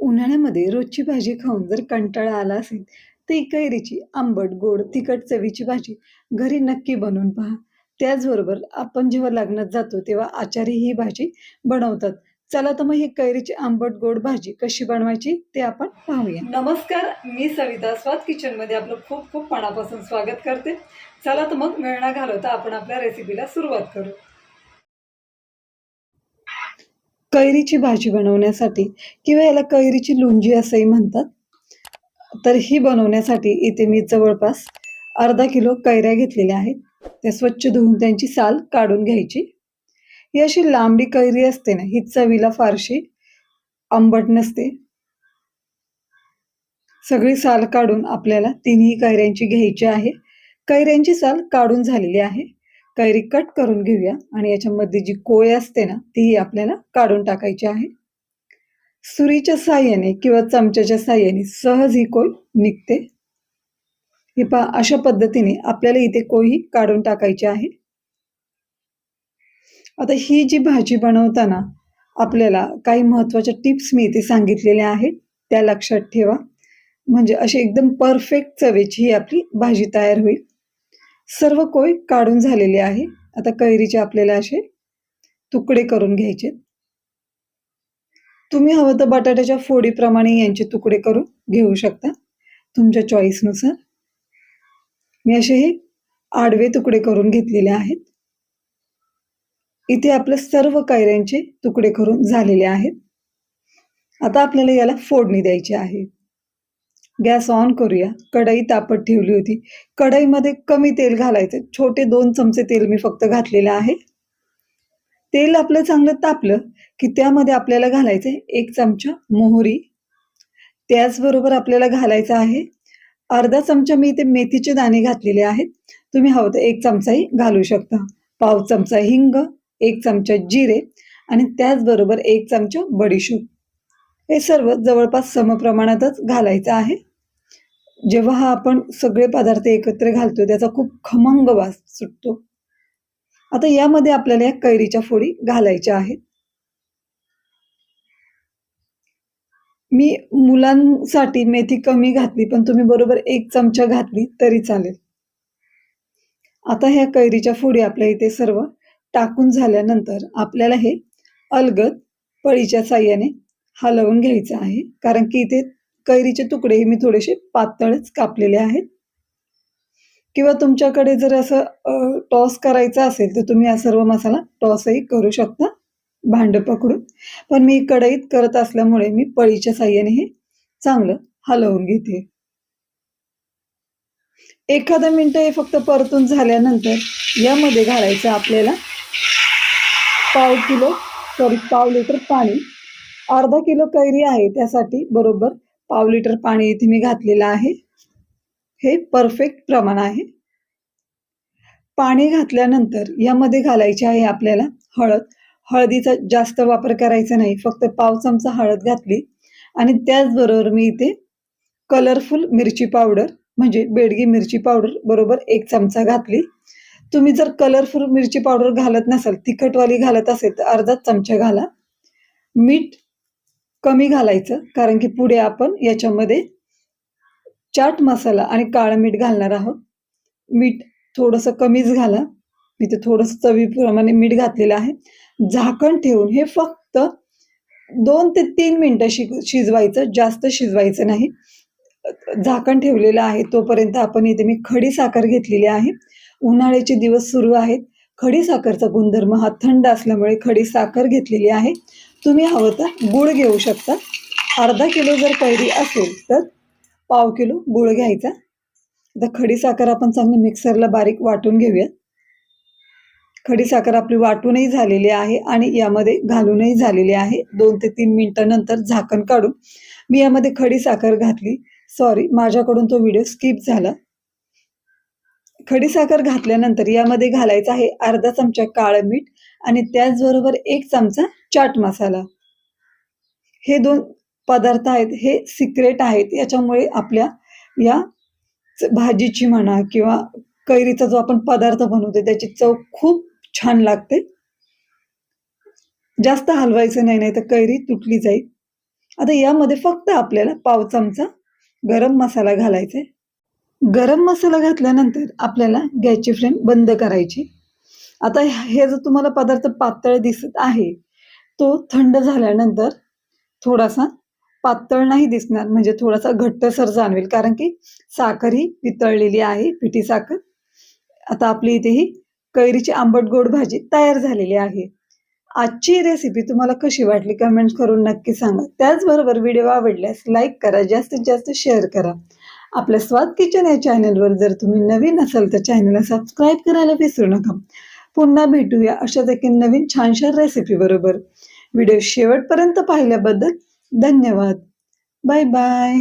उन्हाळ्यामध्ये रोजची भाजी खाऊन जर कंटाळा आला असेल, तर कैरीची आंबट, गोड, तिखट चवीची भाजी घरी नक्की बनवून पहा. त्याचबरोबर आपण जेव्हा लग्नात जातो, तेव्हा आचारी ही भाजी बनवतात. चला तर मग ही कैरीची आंबट, गोड भाजी कशी बनवायची ते आपण पाहूया. नमस्कार, मी सविता स्वाद किचनमध्ये आपलं खूप खूप मनापासून स्वागत करते. चला तर मग मेळणा घालवता आपण आपल्या रेसिपीला सुरुवात करू. कैरीची भाजी बनवण्यासाठी किंवा याला कैरीची लोणजी असंही म्हणतात. तर ही बनवण्यासाठी इथे मी जवळपास अर्धा किलो कैऱ्या घेतलेल्या आहेत. त्या स्वच्छ धुवून त्यांची साल काढून घ्यायची. ही अशी लांबडी कैरी असते ना, ही चवीला फारशी आंबट नसते. सगळी साल काढून आपल्याला तिन्ही कैऱ्यांची घ्यायची आहे. कैऱ्यांची साल काढून झालेली आहे. कैरी कट करून घेऊया आणि याच्यामध्ये जी कोय असते ना, तीही आपल्याला काढून टाकायची आहे. सुरीच्या साह्याने किंवा चमच्याच्या साह्याने सहज ही कोय निघते. हे पहा अशा पद्धतीने आपल्याला इथे कोळी काढून टाकायची आहे. आता ही जी भाजी बनवताना आपल्याला काही महत्त्वाच्या टिप्स मी इथे सांगितलेल्या आहेत, त्या लक्षात ठेवा. म्हणजे अशी एकदम परफेक्ट चवेची ही आपली भाजी तयार होईल. सर्व कोय काढून झालेले आहे. आता कैरीचे आपल्याला असे तुकडे करून घ्यायचे. तुम्ही हवं तर बटाट्याच्या फोडीप्रमाणे यांचे तुकडे करून घेऊ शकता, तुमच्या चॉईसनुसार. मी असे हे आडवे तुकडे करून घेतलेले आहेत. इथे आपल्या सर्व कैऱ्यांचे तुकडे करून झालेले आहेत. आता आपल्याला याला फोडणी द्यायची आहे. गॅस ऑन करूया. कढई तापत ठेवली होती. कढईमध्ये कमी तेल घालायचं. छोटे दोन चमचे तेल मी फक्त घातलेलं आहे. तेल आपलं चांगलं तापलं की त्यामध्ये आपल्याला घालायचं एक चमचा मोहरी. त्याचबरोबर आपल्याला घालायचं आहे अर्धा चमचा मी इथे मेथीचे दाणे घातलेले आहेत. तुम्ही हवं तर एक चमचाही घालू शकता. पाव चमचा हिंग, एक चमचा जिरे आणि त्याचबरोबर एक चमचा बडीशूप हे सर्व जवळपास समप्रमाणातच घालायचं आहे. जेव्हा हा आपण सगळे पदार्थ एकत्र घालतो त्याचा खूप खमंग वास सुटतो. आता यामध्ये आपल्याला या कैरीच्या फोडी घालायच्या आहेत. मी मुलांसाठी मेथी कमी घातली, पण तुम्ही बरोबर एक चमचा घातली तरी चालेल. आता ह्या कैरीच्या फोडी आपल्या इथे सर्व टाकून झाल्यानंतर आपल्याला हे अलगद पळीच्या साह्याने हलवून घ्यायचं आहे. कारण की इथे कैरीचे तुकडे हे मी थोडेसे पातळच कापलेले आहेत. किंवा तुमच्याकडे जर असं टॉस करायचं असेल, तर तुम्ही हा सर्व मसाला टॉसही करू शकता भांडं पकडून. पण मी कढईत करत असल्यामुळे मी पळीच्या साह्याने हे चांगलं हलवून घेते. एखादा मिनटं हे फक्त परतून झाल्यानंतर यामध्ये घालायचं आपल्याला पाव किलो सॉरी पाव लिटर पाणी. अर्धा किलो कैरी आहे त्यासाठी बरोबर पाव लिटर पाणी इथे मी घातलेलं आहे. हे परफेक्ट प्रमाण आहे. पाणी घातल्यानंतर यामध्ये घालायची आहे आपल्याला हळद. हळदीचा जास्त वापर करायचा नाही. फक्त पाव चमचा हळद घातली आणि त्याचबरोबर मी इथे कलरफुल मिरची पावडर म्हणजे बेडगी मिरची पावडर बरोबर एक चमचा घातली. तुम्ही जर कलरफुल मिरची पावडर घालत नसाल, तिखटवाली घालत असेल तर अर्धा चमचा घाला. मीठ कमी घालायचं कारण की पुढे आपण याच्यामध्ये चाट मसाला आणि काळं मीठ घालणार आहोत. मीठ थोडंसं कमीच घाला. मी ते थोडंसं चवीप्रमाणे मीठ घातलेलं आहे. झाकण ठेवून हे फक्त दोन ते तीन मिनटं शि शिजवायचं, जास्त शिजवायचं नाही. झाकण ठेवलेलं आहे तोपर्यंत आपण इथे मी खडी साखर घेतलेली आहे. उन्हाळ्याचे दिवस सुरू आहेत. खडी साखरचा गुणधर्म हा थंड असल्यामुळे खडी साखर घेतलेली आहे. तुम्ही हवं तर गुळ घेऊ शकता. अर्धा किलो जर कैरी असेल तर पाव किलो गुळ घ्यायचा. आता खडी साखर आपण चांगली मिक्सरला बारीक वाटून घेऊया. खडी साखर आपली वाटूनही झालेली आहे आणि यामध्ये घालूनही झालेली आहे. दोन ते तीन मिनटानंतर झाकण काढून मी यामध्ये खडी साखर घातली. सॉरी माझ्याकडून तो व्हिडिओ स्किप झाला. खडीसाखर घातल्यानंतर यामध्ये घालायचं आहे अर्धा चमचा काळं मीठ आणि त्याचबरोबर एक चमचा चाट मसाला. हे दोन पदार्थ आहेत हे सिक्रेट आहेत. याच्यामुळे आपल्या या भाजीची म्हणा किंवा कैरीचा जो आपण पदार्थ बनवतो त्याची चव खूप छान लागते. जास्त हलवायचं नाही, नाही तर कैरी तुटली जाईल. आता यामध्ये फक्त आपल्याला पाव चमचा गरम मसाला घालायचा आहे गरम मसाला घातल्यानंतर आपल्याला गॅसची फ्लेम बंद करायची. आता हे जो तुम्हाला पदार्थ पातळ दिसत आहे तो थंड झाल्यानंतर थोडासा पातळ नाही दिसणार म्हणजे थोडासा घट्टसर जाणवेल कारण की साखर ही वितळलेली आहे पिठी साखर. आता आपली इथे ही कैरीची आंबट गोड भाजी तयार झालेली आहे. आजची रेसिपी तुम्हाला कशी वाटली कमेंट करून नक्की सांगा. त्याचबरोबर व्हिडिओ आवडल्यास लाईक करा जास्तीत जास्त शेअर करा. आपल्या स्वाद किचन या चॅनलवर जर तुम्ही नवीन असाल तर चॅनलला सबस्क्राईब करायला विसरू नका. पुन्हा भेटूया अशाच एक नवीन छानशा रेसिपी बरोबर. व्हिडिओ शेवटपर्यंत पाहिल्याबद्दल धन्यवाद. Bye bye